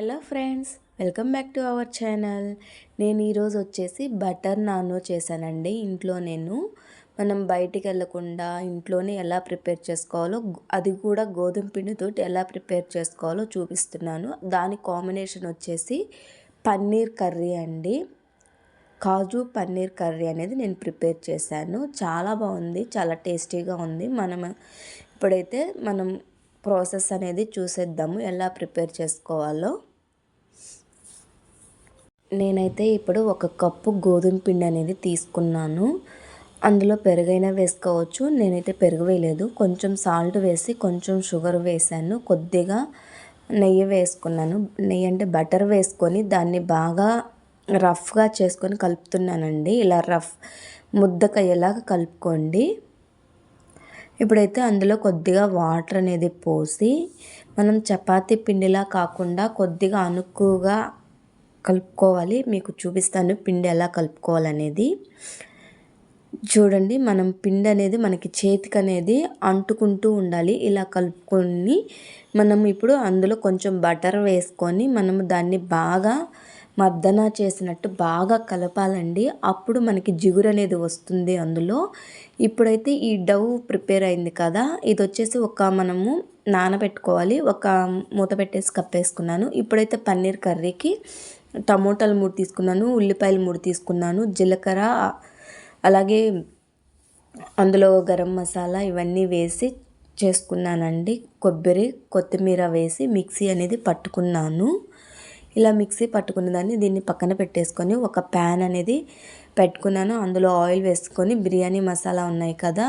Hello friends welcome back to our channel. నేను ఈరోజు వచ్చేసి బటర్ నానో చేశానండి. ఇంట్లో నేను మనం బయటికి వెళ్ళకుండా ఇంట్లోనే ఎలా ప్రిపేర్ చేసుకోవాలో అది కూడా గోధుమ పిండితో ఎలా ప్రిపేర్ చేసుకోవాలో చూపిస్తున్నాను. దాని కాంబినేషన్ వచ్చేసి పన్నీర్ కర్రీ అండి. కాజు పన్నీర్ కర్రీ అనేది నేను ప్రిపేర్ చేశాను. చాలా బాగుంది చాలా టేస్టీగా ఉంది. మనం ఇప్పుడైతే మనం ప్రాసెస్ అనేది చూసేద్దాము ఎలా ప్రిపేర్ చేసుకోవాలో. నేనైతే ఇప్పుడు ఒక కప్పు గోధుమ పిండి అనేది తీసుకున్నాను. అందులో పెరుగైనా వేసుకోవచ్చు. నేనైతే పెరుగు వేయలేదు. కొంచెం సాల్ట్ వేసి కొంచెం షుగర్ వేసాను. కొద్దిగా నెయ్యి వేసుకున్నాను. నెయ్యి అంటే బటర్ వేసుకొని దాన్ని బాగా రఫ్గా చేసుకొని కలుపుతున్నానండి. ఇలా రఫ్ ముద్దకయ్యేలాగా కలుపుకోండి. ఇప్పుడైతే అందులో కొద్దిగా వాటర్ అనేది పోసి మనం చపాతీ పిండిలా కాకుండా కొద్దిగా అనుకుగా కలుపుకోవాలి. మీకు చూపిస్తాను పిండి ఎలా కలుపుకోవాలనేది. చూడండి మనం పిండి అనేది మనకి చేతికి అనేది అంటుకుంటూ ఉండాలి. ఇలా కలుపుకొని మనం ఇప్పుడు అందులో కొంచెం బటర్ వేసుకొని మనము దాన్ని బాగా మర్దన చేసినట్టు బాగా కలపాలండి. అప్పుడు మనకి జిగురు అనేది వస్తుంది అందులో. ఇప్పుడైతే ఈ డవ్ ప్రిపేర్ అయింది కదా ఇది వచ్చేసి ఒక మనము నానబెట్టుకోవాలి. ఒక మూత పెట్టేసి కప్పేసుకున్నాను. ఇప్పుడైతే పన్నీర్ కర్రీకి టమోటాలు మూడు తీసుకున్నాను ఉల్లిపాయలు మూడు తీసుకున్నాను జీలకర్ర అలాగే అందులో గరం మసాలా ఇవన్నీ వేసి చేసుకున్నానండి. కొబ్బరి కొత్తిమీర వేసి మిక్సీ అనేది పట్టుకున్నాను. ఇలా మిక్సీ పట్టుకున్న దాన్ని దీన్ని పక్కన పెట్టేసుకొని ఒక ప్యాన్ అనేది పెట్టుకున్నాను. అందులో ఆయిల్ వేసుకొని బిర్యానీ మసాలా ఉన్నాయి కదా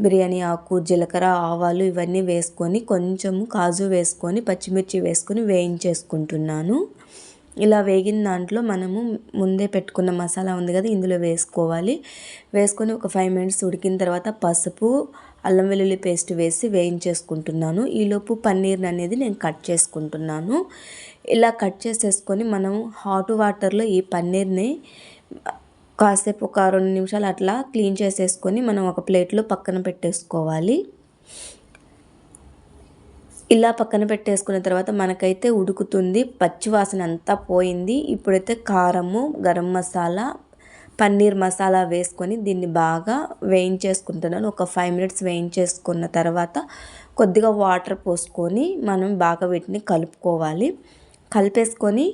బిర్యానీ ఆకు జీలకర్ర ఆవాలు ఇవన్నీ వేసుకొని కొంచెము కాజు వేసుకొని పచ్చిమిర్చి వేసుకొని వేయించేసుకుంటున్నాను. ఇలా వేగిన దాంట్లో మనము ముందే పెట్టుకున్న మసాలా ఉంది కదా ఇందులో వేసుకోవాలి. వేసుకొని ఒక ఫైవ్ మినిట్స్ ఉడికిన తర్వాత పసుపు అల్లం వెల్లుల్లి పేస్ట్ వేసి వేయించేసుకుంటున్నాను. ఈలోపు పన్నీర్ని అనేది నేను కట్ చేసుకుంటున్నాను. ఇలా కట్ చేసేసుకొని మనం హాట్ వాటర్లో ఈ పన్నీర్ని కాసేపు ఒక రెండు నిమిషాలు అట్లా క్లీన్ చేసేసుకొని మనం ఒక ప్లేట్లో పక్కన పెట్టేసుకోవాలి. ఇలా పక్కన పెట్టేసుకున్న తర్వాత మనకైతే ఉడుకుతుంది పచ్చివాసన అంతా పోయింది. ఇప్పుడైతే కారము గరం మసాలా పన్నీర్ మసాలా వేసుకొని దీన్ని బాగా వేయించేసుకుంటున్నాను. ఒక ఫైవ్ మినిట్స్ వేయించేసుకున్న తర్వాత కొద్దిగా వాటర్ పోసుకొని మనం బాగా వీటిని కలుపుకోవాలి. కలిపేసుకొని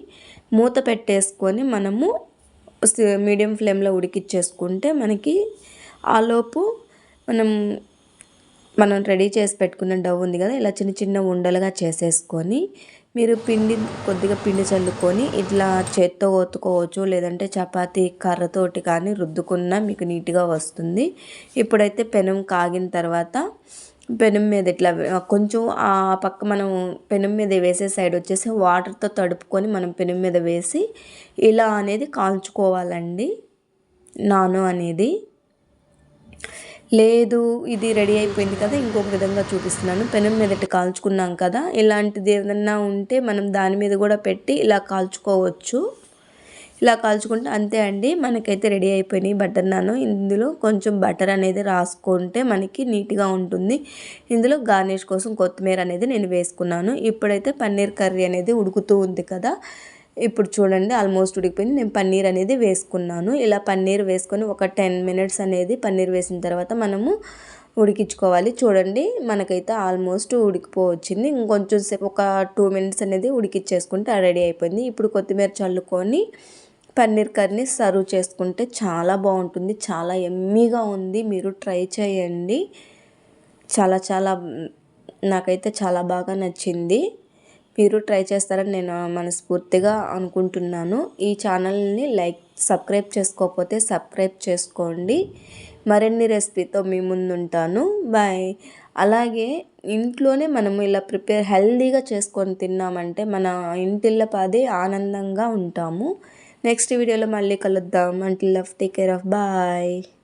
మూత పెట్టేసుకొని మనము మీడియం ఫ్లేమ్లో ఉడికిచ్చేసుకుంటే మనకి ఆలోపు మనం మనం రెడీ చేసి పెట్టుకున్న డవ్ ఉంది కదా ఇలా చిన్న చిన్న ఉండలుగా చేసేసుకొని మీరు పిండి కొద్దిగా పిండి చల్లుకొని ఇట్లా చేత్తో ఒత్తుకోవచ్చు లేదంటే చపాతి కర్రతోటి కానీ రుద్దుకున్నా మీకు నీట్గా వస్తుంది. ఇప్పుడైతే పెనం కాగిన తర్వాత పెనం మీద ఇట్లా కొంచెం ఆ పక్క మనం పెనం మీద వేసే సైడ్ వచ్చేసి వాటర్తో తడుపుకొని మనం పెనం మీద వేసి ఇలా అనేది కాల్చుకోవాలండి. నాను అనేది లేదు ఇది రెడీ అయిపోయింది కదా ఇంకొక విధంగా చూపిస్తున్నాను. పెనం మీదట కాల్చుకున్నాం కదా ఇలాంటిది ఏదన్నా ఉంటే మనం దాని మీద కూడా పెట్టి ఇలా కాల్చుకోవచ్చు. ఇలా కాల్చుకుంటే అంతే అండి మనకైతే రెడీ అయిపోయినాయి బటర్ నాను. ఇందులో కొంచెం బటర్ అనేది రాసుకుంటే మనకి నీట్గా ఉంటుంది. ఇందులో గార్నిష్ కోసం కొత్తిమీర అనేది నేను వేసుకున్నాను. ఇప్పుడైతే పన్నీర్ కర్రీ అనేది ఉడుకుతూ ఉంది కదా ఇప్పుడు చూడండి ఆల్మోస్ట్ ఉడికిపోయింది. నేను పన్నీర్ అనేది వేసుకున్నాను. ఇలా పన్నీర్ వేసుకొని ఒక టెన్ మినిట్స్ అనేది పన్నీర్ వేసిన తర్వాత మనము ఉడికించుకోవాలి. చూడండి మనకైతే ఆల్మోస్ట్ ఉడికిపోవచ్చింది. ఇంకొంచెం సేపు ఒక టూ మినిట్స్ అనేది ఉడికిచ్చేసుకుంటే రెడీ అయిపోయింది. ఇప్పుడు కొత్తిమీర చల్లుకొని పన్నీర్ కర్రీని సర్వ్ చేసుకుంటే చాలా బాగుంటుంది. చాలా ఎమ్మీగా ఉంది. మీరు ట్రై చేయండి. చాలా చాలా నాకైతే చాలా బాగా నచ్చింది. మీరు ట్రై చేస్తారని నేను మనస్ఫూర్తిగా అనుకుంటున్నాను. ఈ ఛానల్ని లైక్ సబ్స్క్రైబ్ చేసుకోకపోతే సబ్స్క్రైబ్ చేసుకోండి. మరిన్ని రెసిపీతో మీ ముందుంటాను. బాయ్. అలాగే ఇంట్లోనే మనము ఇలా ప్రిపేర్ హెల్దీగా చేసుకొని తిన్నామంటే మన ఇంటిల్లపాది ఆనందంగా ఉంటాము. నెక్స్ట్ వీడియోలో మళ్ళీ కలుద్దాం. Until love take care of bye